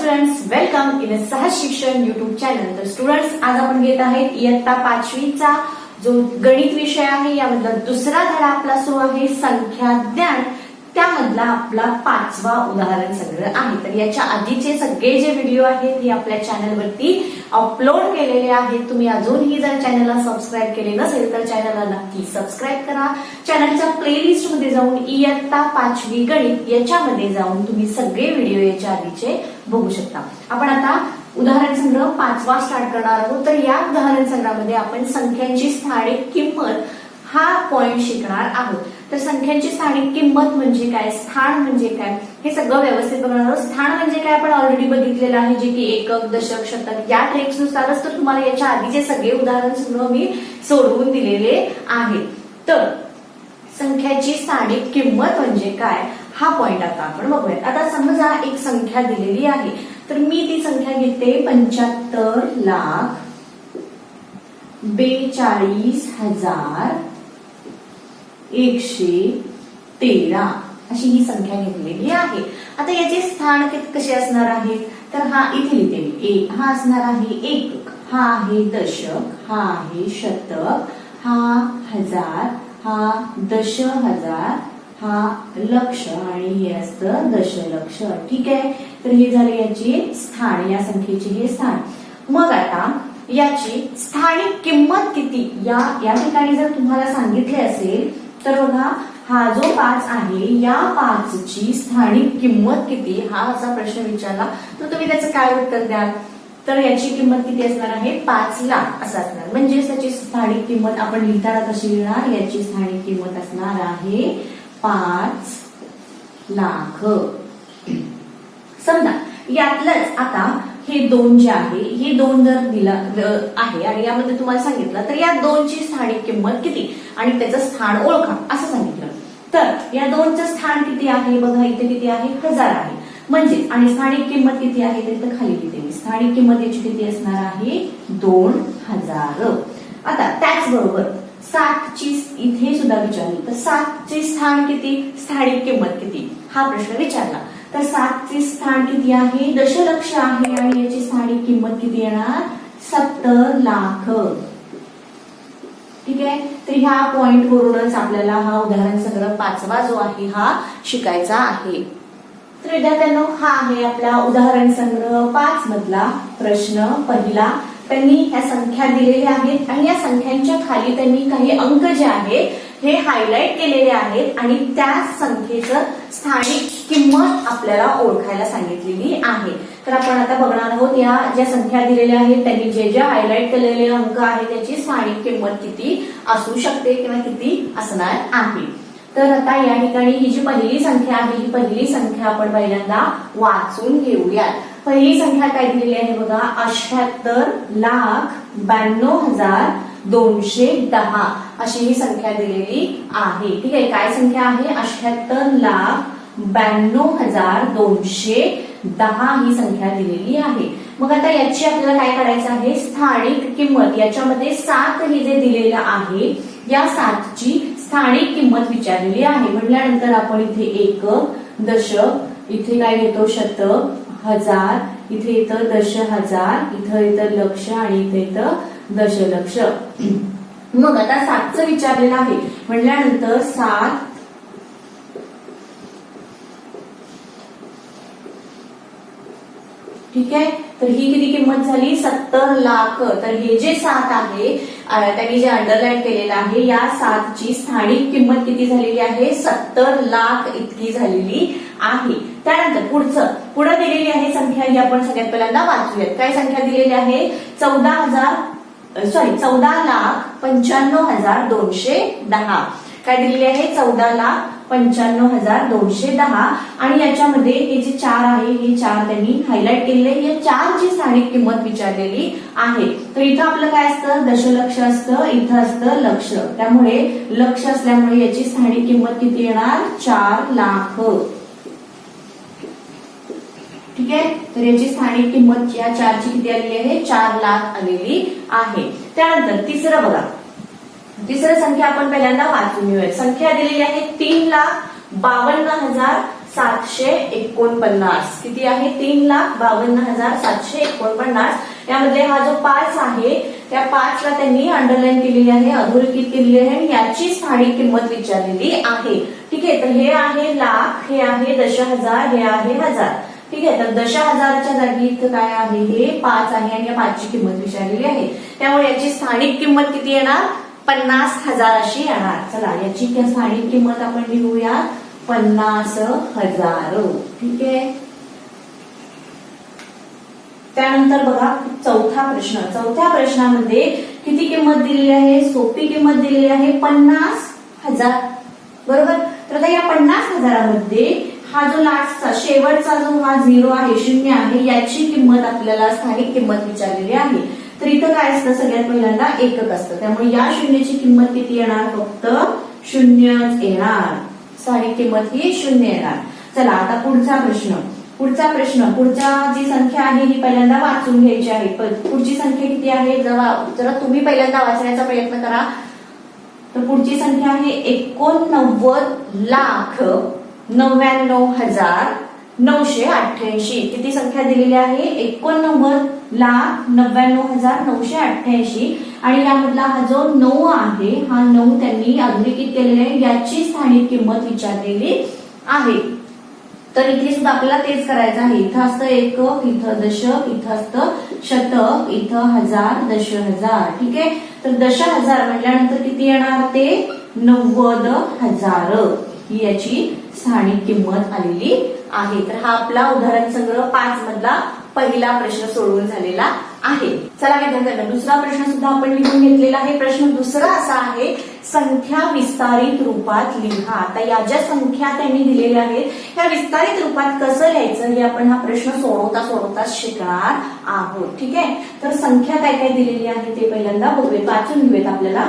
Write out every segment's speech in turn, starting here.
Students welcome in सहज शिक्षण YouTube channel तर स्टुडंट्स आज आपण घेत आहेत इयत्ता पाचवीचा जो गणित विषय आहे यामधला दुसरा धडा आपला सुरू आहे संख्या ज्ञान. त्यामधला आपला पाचवा उदाहरण संग्रह आहे. तर याच्या आधीचे सगळे जे व्हिडिओ आहेत हे आपल्या चॅनलवरती अपलोड केलेले आहेत. तुम्ही अजूनही जर चॅनलला सबस्क्राईब केले नसेल तर चॅनलला नक्की सबस्क्राईब करा. चॅनलच्या प्लेलिस्टमध्ये जाऊन इयत्ता पाचवी गणित याच्यामध्ये जाऊन तुम्ही सगळे व्हिडिओ याच्या आधीचे बघू शकता. आपण आता उदाहरण संग्रह पाचवा स्टार्ट करणार आहोत. तर या उदाहरण संग्रहामध्ये आपण संख्यांची स्थानिक किंमत हा पॉइंट शिकणार आहोत. तर संख्यांची स्थानिक किंमत म्हणजे काय? स्थान म्हणजे काय? हे सगळं व्यवस्थित बघणार आहोत. स्थान म्हणजे काय? आपण ऑलरेडी बघितलेलं आहे जे की एकक दशक शतक. या ट्रेक्सनुसारच तर तुम्हाला याच्या आधीचे सगळे उदाहरण सुद्धा मी सोडवून दिलेले आहे तर संख्याची स्थानिक किंमत म्हणजे काय? हा पॉइंट आता आपण बघूया आता समजा एक संख्या दिलेली आहे. तर मी ती संख्या घेते. पंच्याहत्तर लाख बेचाळीस हजार एकशे तेरा. अशी ही संख्या घेतलेली आहे. आता याचे स्थान कसे असणार आहे? तर हा इथे लिहिते मी. एक हा असणार आहे एकक. हा आहे दशक. हा आहे शतक. हा हजार. हा दश हजार. हा लक्ष. आणि हे असतं दशलक्ष. ठीक आहे? तर हे झाले याचे स्थान. या संख्येचे हे स्थान. मग आता याची स्थानिक किंमत किती? या या ठिकाणी जर तुम्हाला सांगितले असेल तर बघा हा जो पाच आहे या पाचची स्थानिक किंमत किती? हा असा प्रश्न विचारला. तर तुम्ही त्याचं काय उत्तर द्याल? तर याची किंमत किती असणार आहे? पाच लाख असं असणार. म्हणजे त्याची स्थानिक किंमत आपण लिहिताना कशी लिहिणार? याची स्थानिक किंमत असणार आहे पाच लाख. समजा यातलंच आता हे दोन जे आहे हे दोन जर दिला आहे आणि यामध्ये तुम्हाला सांगितलं तर या दोनची स्थानिक किंमत किती? आणि त्याचं स्थान ओळखा असं सांगितलं. तर या दोनचं स्थान किती आहे? बघा इथे किती आहे? हजार आहे. म्हणजे आणि स्थानिक किंमत किती आहे? तर इथं खाली किती स्थानिक किंमत याची किती असणार आहे? दोन हजार. आता त्याचबरोबर सातची इथे सुद्धा विचारली तर सातचे स्थान किती? स्थानिक किंमत किती? हा प्रश्न विचारला. तर सातचे स्थान किती आहे दशलक्ष आहे आणि याची स्थानिक किंमत किती येणार? सत्तर लाख. ठीक आहे? तर ह्या पॉइंट वरूनच आपल्याला हा उदाहरण संग्रह पाचवा जो आहे हा शिकायचा आहे. तर विद्यार्थ्यांनो हा आहे आपला उदाहरण संग्रह पाच मधला प्रश्न पहिला. त्यांनी ह्या संख्या दिलेल्या आहेत आणि या संख्यांच्या खाली त्यांनी काही अंक जे आहेत हे हायलाइट केलेले आहेत आणि त्या संख्येचं स्थानिक किंमत आपल्याला ओळखायला सांगितलेली आहे. तर आपण आता बघणार आहोत या ज्या संख्या दिलेल्या आहेत त्यांनी जे जे हायलाइट केलेले अंक आहेत त्याची स्थानिक किंमत किती असू शकते किंवा किती असणार आहे. तर आता या ठिकाणी ही जी पहिली संख्या आहे ही पहिली संख्या आपण पहिल्यांदा वाचून घेऊयात. पहिली संख्या काय दिलेली आहे बघा? अठ्याहत्तर लाख ब्याण्णव हजार दोनशे दहा अशी ही संख्या दिलेली आहे. ठीक आहे? काय संख्या आहे? अठ्याहत्तर लाख ब्याण्णव हजार दोनशे दहा ही संख्या दिलेली आहे. मग आता याची आपल्याला काय करायचं आहे? स्थानिक किंमत. याच्यामध्ये सात हे जे दिलेलं आहे या सातची स्थानिक किंमत विचारलेली आहे. म्हटल्यानंतर आपण इथे एक दशक इथे काय घेतो? शतक हजार इथे येतं दश हजार इथं येतं लक्ष आणि इथे येतं दशलक्ष. मग आता सातचं विचारलेलं आहे. म्हटल्यानंतर सात ठीक आहे? तर ही किती किंमत झाली? सत्तर लाख. तर हे जे सात आहे त्यांनी जे अंडरलाईन केलेलं आहे या सातची स्थानिक किंमत किती झालेली आहे? सत्तर लाख इतकी झालेली आहे. त्यानंतर पुढचं पुढे दिलेली आहे संख्या ही आपण सगळ्यात पहिल्यांदा वाचूयात. काय संख्या दिलेली आहे? चौदा हजार सॉरी चौदा लाख पंच्याण्णव हजार दोनशे दहा. काय दिलेली आहे? चौदा लाख पंच्याण्णव हजार दोनशे दहा. आणि याच्यामध्ये हे जे चार आहे हे चार त्यांनी हायलाईट केलेले या चारची स्थानिक किंमत विचारलेली आहे. तर इथं आपलं काय असतं? दशलक्ष असतं इथं असतं लक्ष. त्यामुळे लक्ष असल्यामुळे याची स्थानिक किंमत किती येणार? चार लाख. ठीक आहे? तर याची स्थानिक किंमत या चारची किती आलेली आहे? चार लाख आलेली आहे. त्यानंतर तिसरं बघा. तिसरं संख्या आपण पहिल्यांदा वाचून घेऊया संख्या दिलेली आहे तीन लाख बावन्न हजार सातशे एकोणपन्नास. किती आहे? तीन लाख बावन्न हजार सातशे एकोणपन्नास. यामध्ये हा जो पाच आहे त्या पाचला त्यांनी अंडरलाईन केलेली आहे अधोरेखित केलेली आहे आणि याची स्थानिक किंमत विचारलेली आहे. ठीक आहे? तर हे आहे लाख हे आहे दश हजार हे आहे हजार. ठीक आहे तर दश हजारच्या जागी इथं काय आहे? हे पाच आहे आणि या पाचची किंमत विचारलेली आहे. त्यामुळे याची स्थानिक किंमत किती येणार? पन्नास हजार अशी येणार. चला याची स्थानिक किंमत आपण लिहूया. पन्नास हजार. ठीक आहे. त्यानंतर बघा चौथा प्रश्न. चौथ्या प्रश्नामध्ये किती किंमत दिलेली आहे? सोपी किंमत दिलेली आहे पन्नास हजार. बरोबर? तर आता या पन्नास हजारामध्ये हा जो लास्टचा शेवटचा जो हा झिरो आहे शून्य आहे याची किंमत आपल्याला स्थानिक किंमत विचारलेली आहे. तर इथं काय असतं? सगळ्यात पहिल्यांदा एकक असतं. त्यामुळे या शून्याची किंमत किती येणार? फक्त शून्यच येणार. स्थानिक किंमत ही शून्य येणार. चला आता पुढचा प्रश्न. पुढचा प्रश्न. पुढच्या जी संख्या आहे ही पहिल्यांदा वाचून घ्यायची आहे. पुढची संख्या किती आहे? जरा जरा तुम्ही पहिल्यांदा वाचण्याचा प्रयत्न करा. तर पुढची संख्या आहे एकोणनव्वद लाख. नव्याण्णव हजार नऊशे अठ्ठ्याऐंशी. किती संख्या दिलेली आहे? एकोणनव्वद लाख नव्याण्णव हजार नऊशे अठ्ठ्याऐंशी. आणि यामधला हा जो नऊ आहे हा नऊ त्यांनी अधोरेखित केलेला आहे. याची स्थानिक किंमत विचारलेली आहे. तर इथे सुद्धा आपल्याला तेच करायचं आहे. इथं असतं एक इथं दशक इथं असतं शतक इथं हजार दश हजार. ठीक आहे? तर दश हजार म्हटल्यानंतर किती येणार? ते नव्वद हजार. ही याची स्थानिक किंमत आलेली आहे. तर हा आपला उदाहरण संग्रह पाच मधला पहिला प्रश्न सोडवून झालेला आहे. चला विद्यार्थ्यांना दुसरा प्रश्न सुद्धा आपण लिहून घेतलेला आहे. प्रश्न दुसरा असा आहे संख्या विस्तारित रूपात लिहा. आता या ज्या संख्या त्यांनी दिलेल्या आहेत ह्या विस्तारित रूपात कसं लिहायचं हे आपण हा प्रश्न सोडवता सोडवता शिकणार आहोत. ठीक आहे? तर संख्या काय काय दिलेली आहे ते पहिल्यांदा बघूयात. वाचून घेऊयात आपल्याला.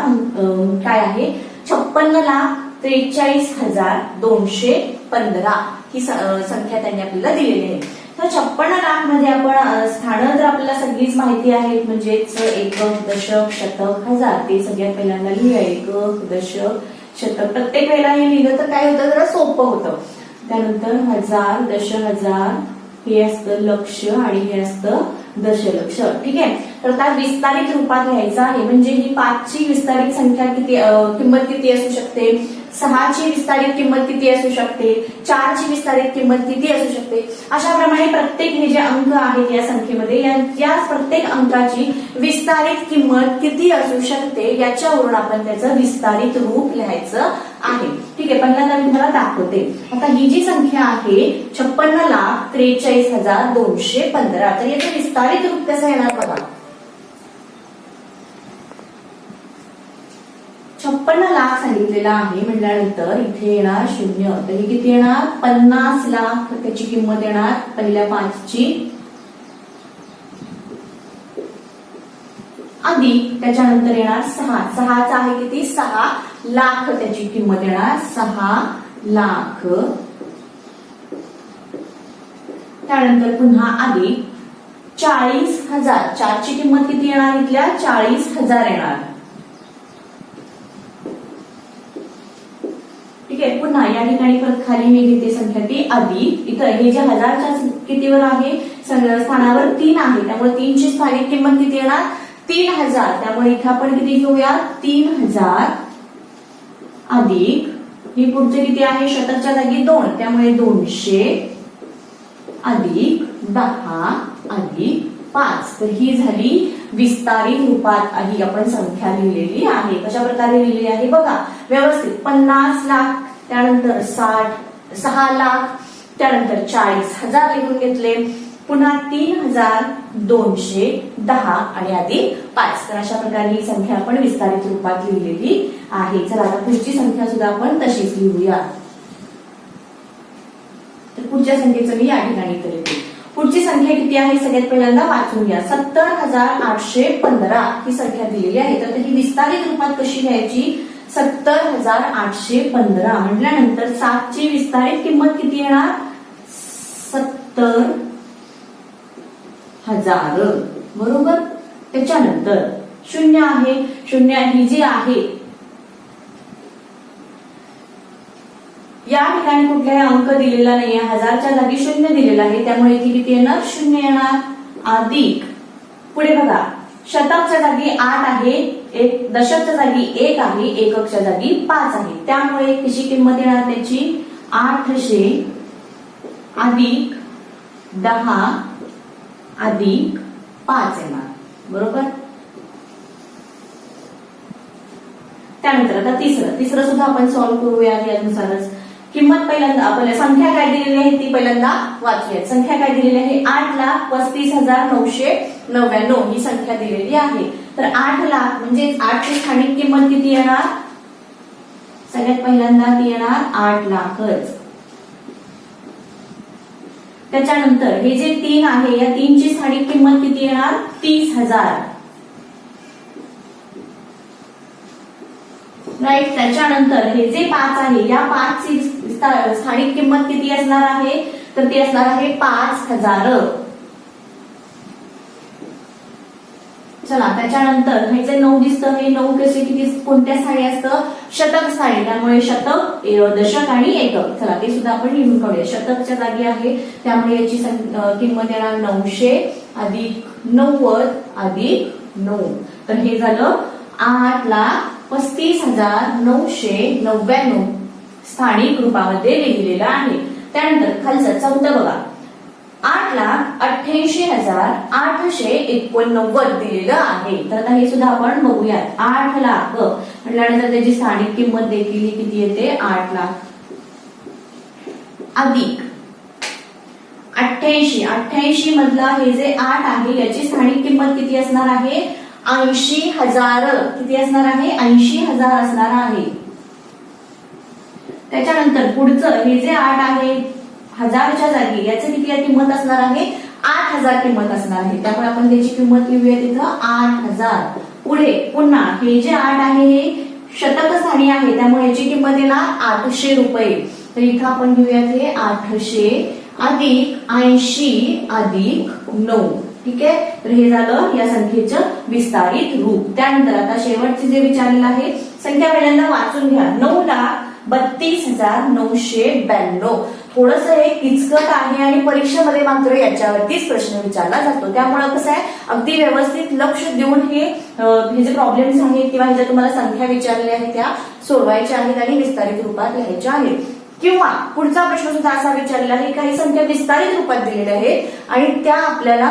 काय आहे? छप्पन्न लाख त्रेचाळीस हजार दोनशे पंधरा ही स- संख्या त्यांनी आपल्याला दिलेली आहे. तर छप्पन्न लाखमध्ये आपण स्थान स्थानं जर आपल्याला सगळीच माहिती आहे म्हणजेच एकक दशक शतक हजार ते सगळ्यात पहिल्यांदा लिहिलं एकक दशक शतक प्रत्येक वेळेला हे लिहिलं तर काय होतं? जरा सोपं होतं. त्यानंतर हजार दश हजार हे असतं लक्ष आणि हे असतं दशलक्ष. ठीक आहे? तर आता विस्तारित रूपात लिहायचं आहे. म्हणजे ही पाचची विस्तारित संख्या किती किंमत किती असू शकते? सहाची विस्तारित किंमत किती असू शकते? चारची विस्तारित किंमत किती असू शकते? अशा प्रमाणे प्रत्येक हे जे अंक आहेत या संख्येमध्ये या प्रत्येक अंकाची विस्तारित किंमत किती असू शकते याच्यावरून आपण त्याचं विस्तारित रूप लिहायचं आहे. ठीक आहे पहिल्यांदा मी तुम्हाला दाखवते. आता ही जी संख्या आहे छप्पन्न लाख त्रेचाळीस हजार दोनशे पंधरा. तर याचं विस्तारित रूप कसं येणार बघा? छप्पन्न लाख सांगितलेला आहे म्हटल्यानंतर इथे येणार शून्य. तर हे किती येणार? पन्नास लाख त्याची किंमत येणार पहिल्या पाचची. अधिक त्याच्यानंतर येणार सहा. सहाचा आहे किती? सहा लाख त्याची किंमत येणार सहा लाख. त्यानंतर पुन्हा आधी चाळीस हजार. चारची किंमत किती येणार इथल्या? चाळीस हजार येणार ठीक आहे पुन्हा या ठिकाणी परत खाली मी घेते संख्या ती अधिक. इथं हे जे हजारच्या कितीवर आहे स्थानावर तीन आहे. त्यामुळे तीनची स्थानिक किंमत किती येणार? तीन हजार. त्यामुळे इथं आपण किती घेऊया? तीन हजार. अधिक. हे पुढचे किती आहे? शतकच्या जागी दोन. त्यामुळे दोनशे अधिक दहा अधिक पाच. तर ही झाली विस्तारित रूपात ही आपण संख्या लिहिलेली आहे. कशा प्रकारे लिहिलेली आहे? बघा. व्यवस्थित. पन्नास लाख त्यानंतर साठ सहा लाख त्यानंतर चाळीस हजार लिहून घेतले. पुन्हा तीन हजार दोनशे दहा आणि आधी पाच. तर अशा प्रकारे ही संख्या आपण विस्तारित रूपात लिहिलेली आहे. चला आता पुढची संख्या सुद्धा आपण तशीच लिहूया. तर पुढच्या संख्येचं मी या ठिकाणी इथं पुढची संख्या किती आहे? सगळ्यात पहिल्यांदा वाचून घ्या. सत्तर हजार आठशे पंधरा ही संख्या दिलेली आहे. तर ही विस्तारित रूपात कशी घ्यायची सत्तर हजार आठशे पंधरा. म्हटल्यानंतर सातची विस्तारित किंमत किती येणार? सत्तर हजार. बरोबर? त्याच्यानंतर शून्य आहे. शून्य ही जी आहे या ठिकाणी कुठलाही अंक दिलेला नाहीये. हजारच्या जागी शून्य दिलेला आहे. त्यामुळे इथे किती येणार? शून्य येणार. अधिक. पुढे बघा. शतकच्या जागी आठ आहे एक दशकच्या जागी एक आहे एककच्या जागी पाच आहे. त्यामुळे कशी किंमत येणार त्याची? आठशे अधिक दहा अधिक पाच येणार. बरोबर? त्यानंतर आता तिसरं. तिसरं सुद्धा आपण सॉल्व्ह करूया यानुसारच. किंमत पहिल्यांदा आपल्याला संख्या काय दिलेली आहे ती पहिल्यांदा वाचूयात. संख्या काय दिलेली आहे? आठ लाख पस्तीस हजार नऊशे नव्याण्णव ही संख्या दिलेली आहे. तर आठ लाख म्हणजे आठची स्थानिक किंमत किती येणार? सगळ्यात पहिल्यांदा ती येणार आठ लाखच. त्याच्यानंतर हे जे तीन आहे या तीनची स्थानिक किंमत किती येणार? तीस हजार. राईट त्याच्यानंतर हे जे पाच आहे या पाचची स्थानिक किंमत किती असणार आहे? तर ती असणार आहे पाच हजार. चला त्याच्यानंतर हे जे नऊ दिसतं हे नऊ कसे किती कोणत्या साडी असतं? शतक साडी. त्यामुळे शतक दशक आणि एकक. चला ते सुद्धा आपण लिहून काढूया. शतकच्या जागी आहे. त्यामुळे याची किंमत येणार नऊशे अधिक नव्वद अधिक नऊ. तर हे झालं आठ लाख पस्तीस हजार नऊशे नव्याण्णव स्थानिक रूपामध्ये लिहिलेलं आहे. त्यानंतर खालचं चौथं बघा. आठ लाख अठ्ठ्याऐंशी हजार आठशे एकोणनव्वद दिलेलं आहे. तर आता हे सुद्धा आपण बघूयात. आठ लाख. म्हटल्यानंतर त्याची स्थानिक किंमत देखील किती येते? आठ लाख. अधिक. अठ्ठ्याऐंशी. अठ्ठ्याऐंशी मधला हे जे आठ आहे याची स्थानिक किंमत किती असणार आहे? ऐंशी हजार. किती असणार आहे? ऐंशी हजार असणार आहे. त्याच्यानंतर पुढचं हे जे आठ आहे हजारच्या जागी याचं किती किंमत असणार आहे? आठ हजार किंमत असणार आहे. त्यामुळे आपण त्याची किंमत लिहूया तिथं. आठ हजार. पुढे पुन्हा हे जे आठ आहे हे शतक स्थानी आहे. त्यामुळे याची किंमत येणार आठशे रुपये. तर इथं आपण लिहूयात हे आठशे अधिक ऐंशी अधिक नऊ. ठीक आहे? तर हे झालं या संख्येचं विस्तारित रूप. त्यानंतर आता शेवटचे जे विचारलेलं आहे संख्या पहिल्यांदा वाचून घ्या. नऊ लाख बत्तीस हजार नऊशे ब्याण्णव. थोडस हे किचकट आहे आणि परीक्षेमध्ये मात्र याच्यावरतीच प्रश्न विचारला जातो. त्यामुळे कसं आहे अगदी व्यवस्थित लक्ष देऊन हे हे जे प्रॉब्लेम्स आहेत किंवा हे ज्या तुम्हाला संख्या विचारलेल्या आहेत त्या सोडवायच्या आहेत आणि विस्तारित रूपात लिहायच्या आहेत. किंवा पुढचा प्रश्न सुद्धा असा विचारलेला आहे काही संख्या विस्तारित रूपात दिलेल्या आहेत आणि त्या आपल्याला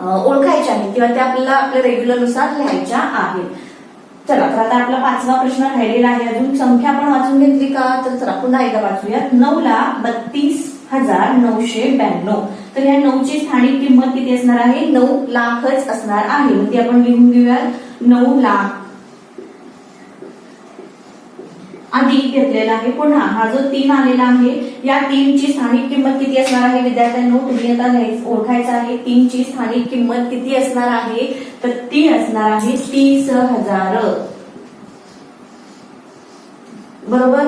ओळखायच्या आहेत किंवा त्या आपल्याला आपल्या रेग्युलरनुसार लिहायच्या आहेत. चला तर आता आपला पाचवा प्रश्न राहिलेला आहे. अजून संख्या आपण वाचून घेतली का? तर चला पुन्हा एकदा वाचूयात. नऊ लाख बत्तीस हजार नऊशे ब्याण्णव. तर या नऊची स्थानिक किंमत किती असणार आहे? नऊ लाखच असणार आहे. मग ती आपण लिहून घेऊयात. नऊ लाख अधिक घेतलेला आहे. पुन्हा हा जो तीन आलेला आहे या तीनची स्थानिक किंमत किती असणार आहे विद्यार्थ्यांनो? तुम्ही आता ओळखायचं आहे. तीनची स्थानिक किंमत किती असणार आहे? तर ती असणार आहे तीस हजार. बरोबर?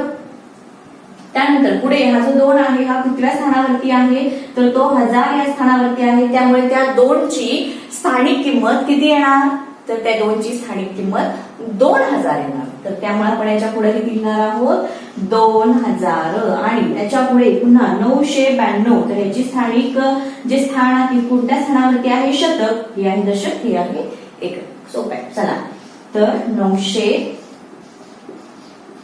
त्यानंतर पुढे हा जो दोन आहे हा कुठल्या स्थानावरती आहे? तर तो हजार या स्थानावरती आहे. त्यामुळे त्या दोनची स्थानिक किंमत किती येणार? तर त्या दोनची स्थानिक किंमत दोन हजार येणार. तर त्यामुळे आपण याच्यापुढे किती लिहिणार आहोत. दोन हजार. आणि त्याच्या पुढे पुन्हा नऊशे ब्याण्णव. तर याची स्थानिक जे स्थान आहे कोणत्या स्थानावरती आहे? शतक. हे आहे दशक हे आहे एकक. सोपं आहे. चला. तर नऊशे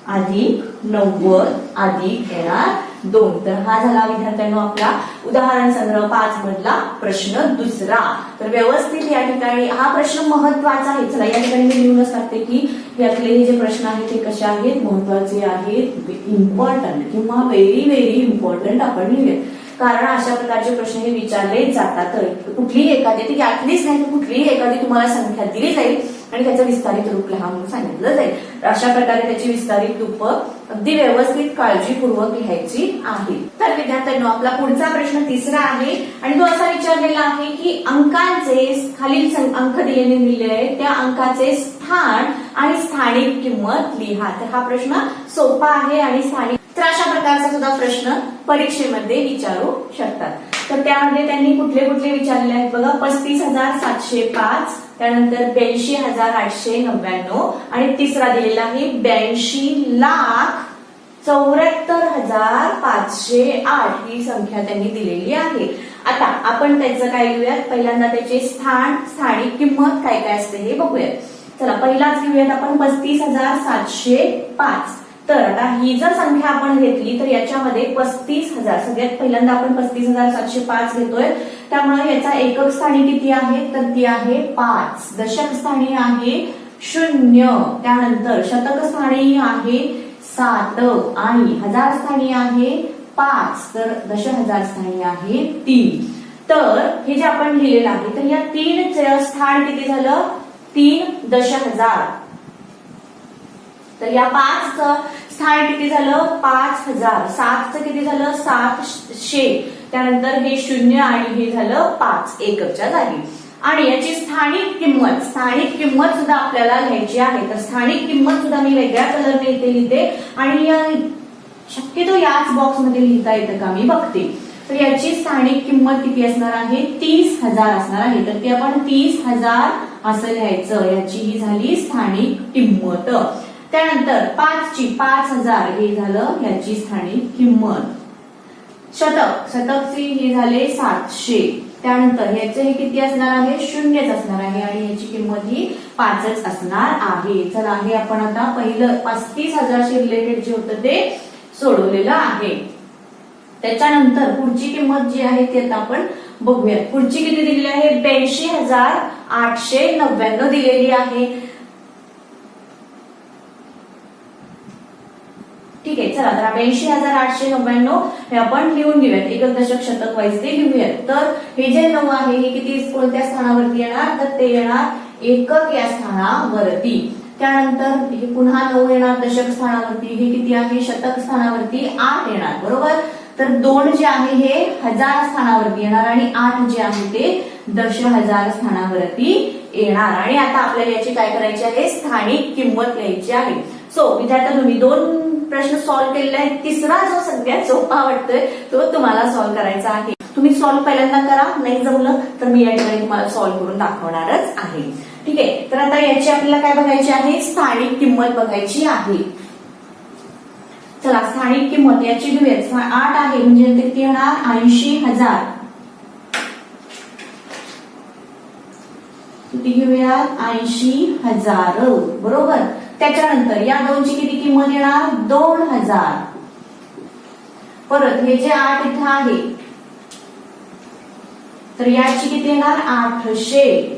अधिक नव्वद अधिक येणार दोन. तर हा झाला विद्यार्थ्यांनो आपला उदाहरण संग्रह पाच मधला प्रश्न दुसरा. तर व्यवस्थित या ठिकाणी हा प्रश्न महत्त्वाचा आहे. चला या ठिकाणी मी लिहूनच सांगते की यातले हे जे प्रश्न आहेत ते कसे आहेत? महत्त्वाचे आहेत इम्पॉर्टंट किंवा व्हेरी व्हेरी इम्पॉर्टंट आपण लिहूयात. कारण अशा प्रकारचे प्रश्न हे विचारले जातात. कुठलीही एखादी ती यातलीच नाही तर कुठलीही एखादी तुम्हाला संख्या दिली जाईल आणि त्याचं विस्तारित रूप लहान म्हणून सांगितलं जाईल. अशा प्रकारे त्याची विस्तारित रूप अगदी व्यवस्थित काळजीपूर्वक लिहायची आहे. तर विद्यार्थ्यांनो आपला पुढचा प्रश्न तिसरा आहे आणि तो असा विचारलेला आहे की अंकांचे खालील सं- अंक दिलेले दिले आहेत त्या अंकाचे स्थान आणि स्थानिक किंमत लिहा. तर हा प्रश्न सोपा आहे आणि स्थानिक तर अशा प्रकारचा सुद्धा प्रश्न परीक्षेमध्ये विचारू शकतात. तर त्यामध्ये त्यांनी कुठले कुठले विचारले आहेत बघा पस्तीस हजार सातशे पाच त्यानंतर ब्याऐंशी हजार आठशे नव्याण्णव आणि तिसरा दिलेला आहे ब्याऐंशी लाख चौऱ्याहत्तर हजार पाचशे आठ. ही संख्या त्यांनी दिलेली आहे. आता आपण त्याचं काय घेऊयात? पहिल्यांदा त्याचे स्थान स्थानिक किंमत काय काय असते हे बघूयात. चला पहिलाच घेऊयात आपण पस्तीस हजार सातशे पाच. तर आता ही जर संख्या आपण घेतली तर याच्यामध्ये पस्तीस हजार. सगळ्यात पहिल्यांदा आपण पस्तीस हजार सातशे पाच घेतोय. त्यामुळे याचा एकक स्थानी किती आहे? तर ती आहे पाच. दशक स्थानी आहे शून्य. त्यानंतर शतक स्थानी आहे सात आणि हजार स्थानी आहे पाच. तर दश हजार स्थानी आहे तीन. तर हे जे आपण लिहिलेलं आहे तर या तीन स्थान किती झालं? तीन दश हजार. तर या पाच स्थान किती झालं? पाच हजार. सातचं किती झालं? सातशे त्यानंतर हे शून्य आणि हे झालं पाच. एकच्या जागी. आणि याची स्थानिक किंमत स्थानिक किंमत सुद्धा आपल्याला घ्यायची आहे. तर स्थानिक किंमत सुद्धा मी वेगळ्या कलरने इथे लिहिते. आणि शक्यतो याच बॉक्समध्ये लिहिता येतं का? मी बघते. तर याची स्थानिक किंमत किती असणार आहे? तीस हजार असणार आहे. तर ती आपण तीस हजार असं लिहायचं. याची ही झाली स्थानिक किंमत. त्यानंतर पाचची पाच हजार हे झालं याची स्थानिक किंमत. शतक शतकची हे झाले सातशे. त्यानंतर याचे हे किती असणार आहे? शून्यच असणार आहे आणि याची किंमत ही पाचच असणार आहे. चला हे आपण आता पहिलं पस्तीस हजारशी रिलेटेड जे होतं ते सोडवलेलं आहे. त्याच्यानंतर पुढची किंमत जी आहे ती आता आपण बघूयात. पुढची किती दिलेली आहे? ब्याऐंशी हजार आठशे नव्याण्णव दिलेली आहे. ठीक आहे चला तर ब्याऐंशी हजार आठशे नव्याण्णव हे आपण लिहून घेऊयात. एकक दशक शतक वाईज ते लिहूयात. तर हे जे नऊ आहे हे किती कोणत्या स्थानावरती येणार? तर ते येणार एकक या स्थानावरती. त्यानंतर हे पुन्हा नऊ येणार दशक स्थानावरती हे किती आहे? शतक स्थानावरती आठ येणार बरोबर? तर दोन जे आहे हे हजार स्थानावरती येणार आणि आठ जे आहे ते दश हजार स्थानावरती येणार. आणि आता आपल्याला याची काय करायची आहे? स्थानिक किंमत लिहायची आहे. सो विद्यार्थ्यांनो मी दोन प्रश्न सॉल्व्ह केलेले आहेत. तिसरा जो सगळ्यात सोपा वाटतोय तो तुम्हाला सॉल्व्ह करायचा आहे. तुम्ही सॉल्व्ह पहिल्यांदा करा नाही जमलं तर मी या ठिकाणी तुम्हाला सॉल्व्ह करून दाखवणारच आहे. ठीक आहे? तर आता याची आपल्याला काय बघायची आहे? स्थानिक किंमत बघायची आहे. चला स्थानिक किंमत याची घेऊयात आठ आहे म्हणजे किती येणार ऐंशी हजार. किती घेऊयात? ऐंशी हजार. बरोबर? त्याच्यानंतर या दोनची किती किंमत येणार? दोन हजार. परत हे जे आठ इथं आहे तर याची किती येणार? आठशे.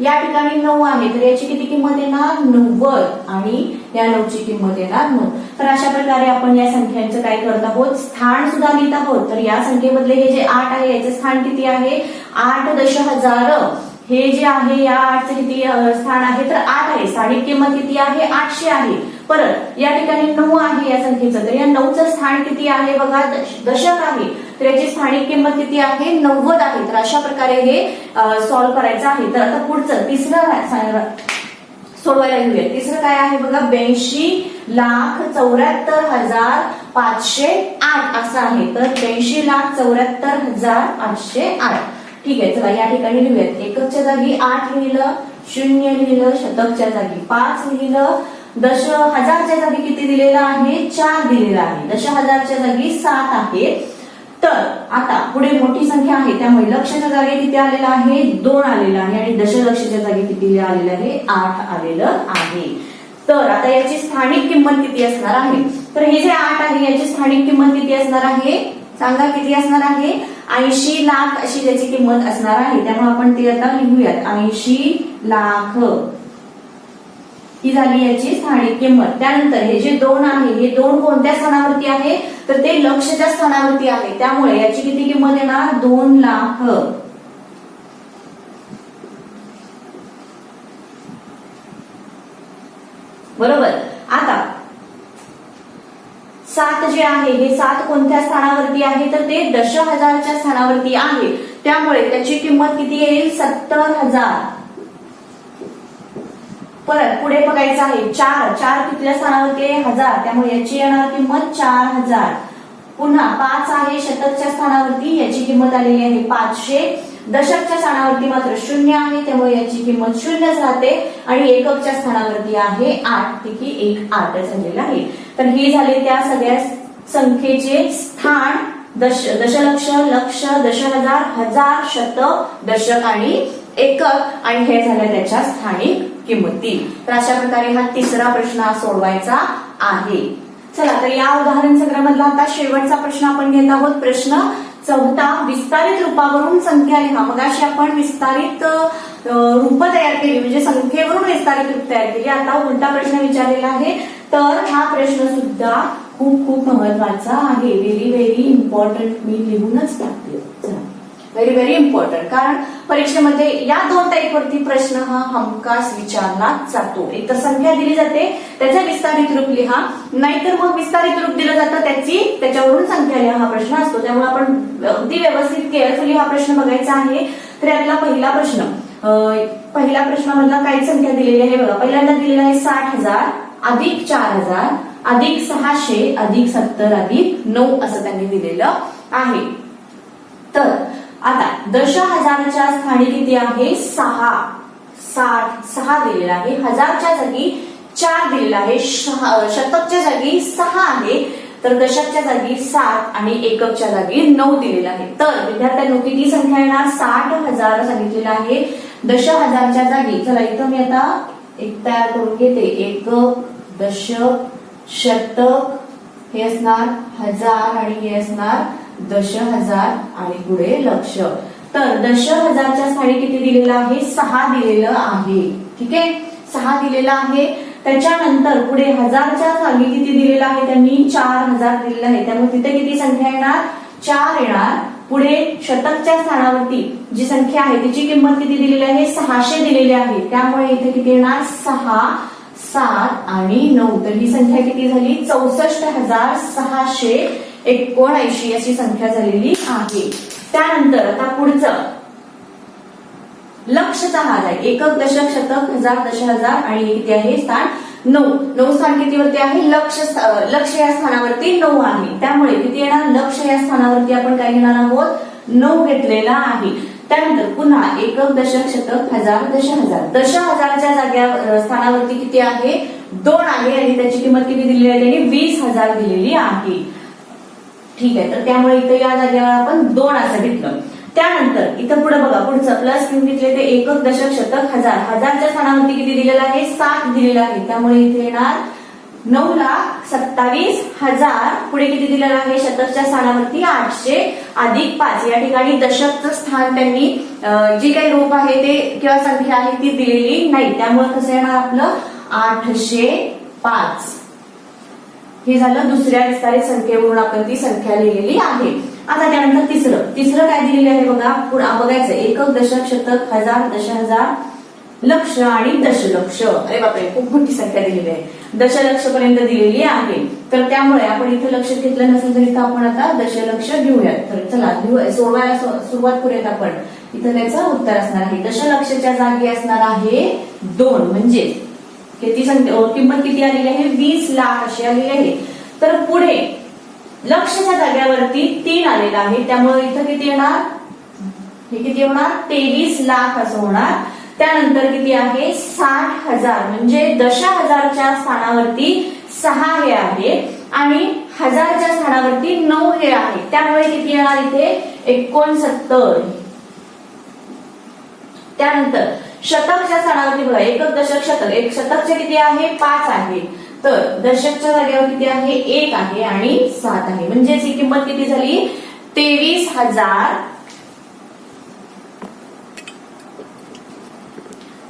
या ठिकाणी नऊ आहे तर याची किती किंमत येणार? नव्वद. आणि या नऊची किंमत येणार नऊ. तर अशा प्रकारे आपण या संख्यांचं काय करत आहोत? स्थान सुद्धा लिहित आहोत. तर या संख्येमधले हे जे आठ आहे याचे स्थान किती आहे? आठ दश हजार. हे जे आहे या आठचे किती स्थान आहे तर आठ आहे. स्थानिक किंमत किती आहे? आठशे आहे. परत या ठिकाणी नऊ आहे या संख्येचं. तर या नऊचं स्थान किती आहे बघा? दशक आहे. तर याची स्थानिक किंमत किती आहे? नव्वद आहे. तर अशा प्रकारे हे सॉल्व्ह करायचं आहे. तर आता पुढचं तिसरं सोडवायला घेऊया. तिसरं काय आहे बघा? ब्याऐंशी लाख चौऱ्याहत्तर हजार पाचशे आठ. असं आहे. तर ब्याऐंशी लाख चौऱ्याहत्तर हजार आठशे आठ. ठीक आहे चला या ठिकाणी लिहूयात. एककच्या जागी आठ लिहिलं शून्य लिहिलं शतकच्या जागी पाच लिहिलं. दश हजारच्या जागी किती दिलेलं आहे? चार दिलेलं आहे. दश हजारच्या जागी सात आहे. तर आता पुढे मोठी संख्या आहे त्यामुळे लक्षच्या जागी किती आलेलं आहे? दोन आलेलं आहे आणि दशलक्षच्या जागी किती आलेलं आहे? आठ आलेलं आहे. तर आता याची स्थानिक किंमत किती असणार आहे? तर हे जे आठ आहे याची स्थानिक किंमत किती असणार आहे? सांगा किती असणार आहे? ऐंशी लाख अशी त्याची किंमत असणार आहे. त्यामुळे आपण ती आता लिहूयात. ऐंशी लाख. ही झाली याची स्थानिक किंमत. त्यानंतर हे जे दोन आहे हे दोन कोणत्या स्थानावरती आहे? तर ते लक्षच्या स्थानावरती आहे. त्यामुळे याची किती किंमत येणार? दोन लाख. बरोबर? सात जे आहे हे सात कोणत्या स्थानावरती आहे? तर ते दश हजारच्या स्थानावरती आहे. त्यामुळे त्याची किंमत किती येईल? सत्तर हजार परत पुढे बघायचं आहे. चार. चार कितल्या स्थानावरती आहे हजार. त्यामुळे याची येणार किंमत चार हजार पुन्हा पाच आहे शतकच्या स्थानावरती. याची किंमत आलेली आहे पाचशे. दशकच्या स्थानावरती मात्र शून्य आहे. त्यामुळे याची किंमत शून्यच राहते आणि एककच्या स्थानावरती आहे आठ. पैकी एक आठ झालेला आहे. तर हे झाले त्या सगळ्या संख्येचे स्थान. दश दशलक्ष लक्ष दश हजार हजार शतक दशक आणि एकक. आणि हे झालं त्याच्या स्थानिक किंमती. तर अशा प्रकारे हा तिसरा प्रश्न सोडवायचा आहे. चला तर या उदाहरण सगळ्यामधला आता शेवटचा प्रश्न आपण घेत आहोत. प्रश्न चौथा विस्तारित रूपावरून संख्या लिहा. मग अशी आपण विस्तारित रूप तयार केली म्हणजे संख्येवरून विस्तारित रूप तयार केली. आता उलटा प्रश्न विचारलेला आहे? तर हा प्रश्न सुद्धा खूप खूप महत्त्वाचा आहे. व्हेरी व्हेरी इम्पॉर्टंट मी लिहूनच टाकते. चला. व्हेरी व्हेरी इम्पॉर्टंट कारण परीक्षेमध्ये या दोन टाईपवरती प्रश्न हा हमखास विचारला जातो. एक तर संख्या दिली जाते त्याचा विस्तारित रूप लिहा. नाहीतर मग विस्तारित रूप दिलं जातं त्याची त्याच्यावरून संख्या लिहा हा प्रश्न असतो. त्यामुळे आपण अगदी व्यवस्थित केअरफुली हा प्रश्न बघायचा आहे. तर यातला पहिला प्रश्न पहिल्या पहिला प्रश्नामधला काही संख्या दिलेली आहे बघा. पहिल्यांदा दिलेला आहे साठ हजार अधिक चार हजार अधिक सहाशे अधिक सत्तर अधिक नऊ असं त्यांनी दिलेलं आहे. तर आता दश हजाराच्या स्थानी किती आहे? सहा. साठ सहा दिलेला आहे. हजारच्या जागी चार दिलेला आहे. शहा- शतकच्या जागी सहा आहे. तर दशकच्या जागी सात आणि एककच्या जागी नऊ दिलेला आहे. तर विद्यार्थ्यांनो किती संख्या येणार? साठ हजार सांगितलेलं आहे. दश हजारच्या जागी चला इथं मी आता एक तयार करून घेते. एकक दशक शतक हे असणार हजार आणि हे असणार दश हजार आणि पुढे लक्ष. तर दश हजारच्या स्थानी किती दिलेलं आहे? सहा दिलेलं आहे. ठीक आहे? सहा दिलेलं आहे. त्याच्यानंतर पुढे हजारच्या जागी किती दिलेलं आहे त्यांनी? चार हजार दिलेलं आहे. त्यामुळे तिथे किती संख्या येणार? चार येणार. पुढे शतकच्या स्थानावरती जी संख्या आहे तिची किंमत किती दिलेली आहे? सहाशे दिलेली आहे. त्यामुळे इथे किती येणार? सहा सात आणि नऊ. तर ही संख्या किती झाली? चौसष्ट हजार सहाशे एकोणऐंशी अशी संख्या झालेली आहे. त्यानंतर आता पुढचं. लक्षचा भाग आहे. एकक दशक शतक हजार दश हजार आणि किती आहे? स्थान नऊ. नऊ स्थान कितीवरती आहे? लक्ष लक्ष या स्थानावरती नऊ आहे. त्यामुळे किती येणार? लक्ष या स्थानावरती आपण काय घेणार आहोत? नऊ घेतलेला आहे. त्यानंतर पुन्हा एकक दशक शतक हजार दश हजार दश हजारच्या जाग्या स्थानावरती किती आहे? दोन आहे आणि त्याची किंमत किती दिलेली आहे? त्यांनी वीस हजार दिलेली आहे. ठीक आहे तर त्यामुळे इथं या जागेवर आपण दोन असं घेतलं. त्यानंतर इथं पुढे बघा पुढचं प्लस घेतले ते एकक दशक शतक हजार. हजारच्या स्थानावरती किती दिलेलं आहे? सात दिलेलं आहे. त्यामुळे इथे येणार नऊ लाख सत्तावीस हजार. पुढे किती दिलेलं आहे? शतकच्या स्थानावरती आठशे अधिक पाच. या ठिकाणी दशकचं स्थान त्यांनी जे जी काही रूप आहे ते किंवा संख्या आहे ती दिलेली नाही. त्यामुळे कसं येणार आपलं? आठशे पाच. हे झालं दुसऱ्या विस्तारित संख्येवरून आपण ती संख्या लिहिलेली आहे. आता त्यानंतर तिसरं. तिसरं काय दिलेलं आहे बघा? पुन्हा बघायचं. एकक दशक शतक हजार दश हजार लक्ष आणि दशलक्ष. अरे बापरे खूप मोठी संख्या दिलेली आहे. दशलक्ष पर्यंत दिलेली आहे. तर त्यामुळे आपण इथं लक्ष घेतलं नसेल तर इथं आपण आता दशलक्ष घेऊयात. तर चला सोडवायला सुरुवात करूयात आपण. इथं त्याचं उत्तर असणार आहे. दशलक्षच्या जागी असणार आहे दोन. म्हणजे किती संख्या किंमत किती आलेली आहे? वीस लाख अशी आलेली आहे. तर पुढे लक्षच्या जाग्यावरती तीन आलेला आहे. त्यामुळे इथं किती येणार? हे किती होणार? तेवीस लाख असं होणार. त्यानंतर किती आहे? साठ हजार. म्हणजे दशा हजारच्या स्थानावरती सहा हे आहे आणि हजारच्या स्थानावरती नऊ हे आहे. त्यामुळे किती येणार इथे? एकोणसत्तर. त्यानंतर शतकच्या स्थानावरती बघा एकक दशक शतक. एक शतकचे किती आहे? पाच आहे. तर दशकच्या जागेवर किती आहे? एक आहे आणि सात आहे. म्हणजेच ही किंमत किती झाली? तेवीस हजार.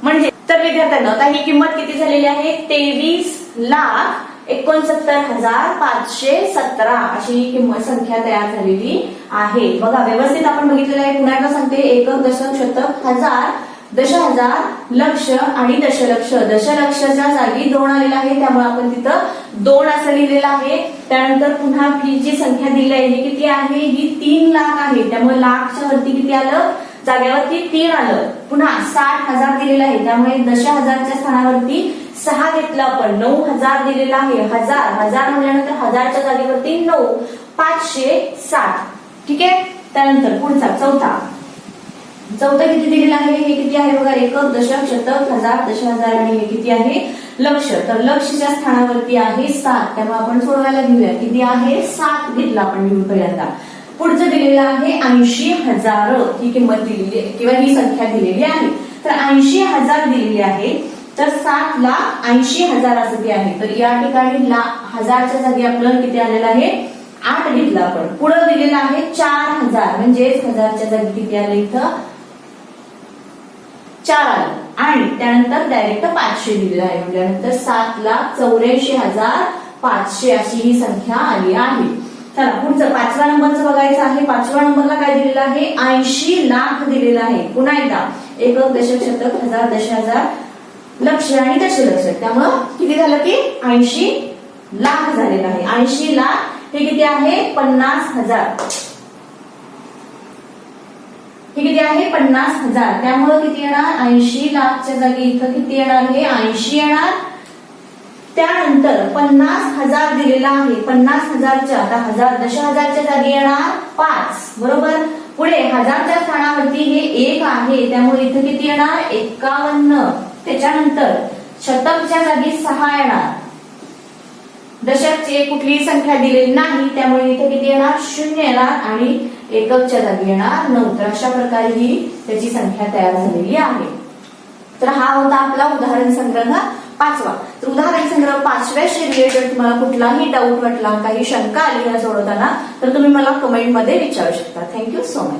म्हणजे तर विद्यार्थ्यांना आता ही किंमत किती झालेली आहे? तेवीस लाख एकोणसत्तर हजार पाचशे सतरा अशी ही किंमत संख्या तयार झालेली आहे. बघा व्यवस्थित आपण बघितलेलं आहे. पुन्हा एकदा सांगते. एकक दशक शतक हजार दश हजार लक्ष आणि दशलक्ष. दशलक्षच्या जागी दोन आलेला आहे त्यामुळे आपण तिथं दोन असं लिहिलेलं आहे. त्यानंतर पुन्हा ही जी संख्या दिली आहे ही किती आहे? ही तीन लाख आहे. त्यामुळे लाखच्या वरती किती आलं? जाग्यावरती तीन आलं. पुन्हा साठ हजार दिलेलं आहे. त्यामुळे दश हजारच्या स्थानावरती सहा घेतलं आपण. नऊ हजार दिलेला आहे. हजार. हजार म्हणल्यानंतर हजारच्या जागेवरती नऊ. पाचशे साठ. ठीक आहे? त्यानंतर पुढचा चौथा. चौथं किती दिलेलं आहे? हे किती आहे बघा? एकक दशक शतक हजार दश हजार आणि हे किती आहे? लक्ष. तर लक्षच्या स्थानावरती आहे सात. त्यामुळे आपण सोडवायला घेऊया. किती आहे? सात घेतला आपण लिहून पहिल्यांदा पुढचं दिलेलं आहे ऐंशी हजार. ही किंमत दिलेली आहे. किंवा ही संख्या दिलेली आहे. तर ऐंशी हजार दिलेली आहे. तर सात लाख ऐंशी हजार असं ते आहे. तर या ठिकाणी ला हजारच्या जागी आपलं किती आलेलं आहे? आठ घेतलं आपण. पुढं दिलेलं आहे चार हजार. म्हणजेच हजारच्या जागी किती आलं इथं? चार आलं. आणि त्यानंतर डायरेक्ट पाचशे दिलेलं आहे. म्हटल्यानंतर सात लाख चौऱ्याऐंशी हजार पाचशे अशी ही संख्या आली आहे. चला पुढचं पाचव्या नंबरचं बघायचं आहे. पाचव्या नंबरला काय दिलेलं आहे? ऐंशी लाख दिलेलं आहे. पुन्हा एकदा. एकक दशक शतक हजार दश हजार लक्ष आणि दशलक्ष. त्यामुळं किती झालं की? ऐंशी लाख झालेलं आहे. ऐंशी लाख हे किती आहे? पन्नास हजार. हे किती आहे? पन्नास हजार. त्यामुळे किती येणार? ऐंशी लाखच्या जागी इथं किती येणार हे? ऐंशी येणार. त्यानंतर पन्नास हजार दिलेला आहे. पन्नास हजारच्या आता हजार दश हजारच्या जागी येणार पाच. बरोबर? पुढे हजारच्या स्थानावरती हे एक आहे. त्यामुळे इथं किती येणार? एकावन्न त्याच्यानंतर शतकच्या जागी सहा येणार. दशकची कुठलीही संख्या दिलेली नाही. त्यामुळे इथे किती येणार? शून्य येणार. आणि एककच्या जागी येणार नऊ तर अशा प्रकारे ही त्याची संख्या तयार झालेली आहे. तर हा होता आपला उदाहरण संग्रह पाचवा. तर उदाहरण संग्रह पाचव्याशी रिलेटेड तुम्हाला कुठलाही डाऊट वाटला काही शंका आली या सोडवताना तर तुम्ही मला कमेंटमध्ये विचारू शकता. Thank you so much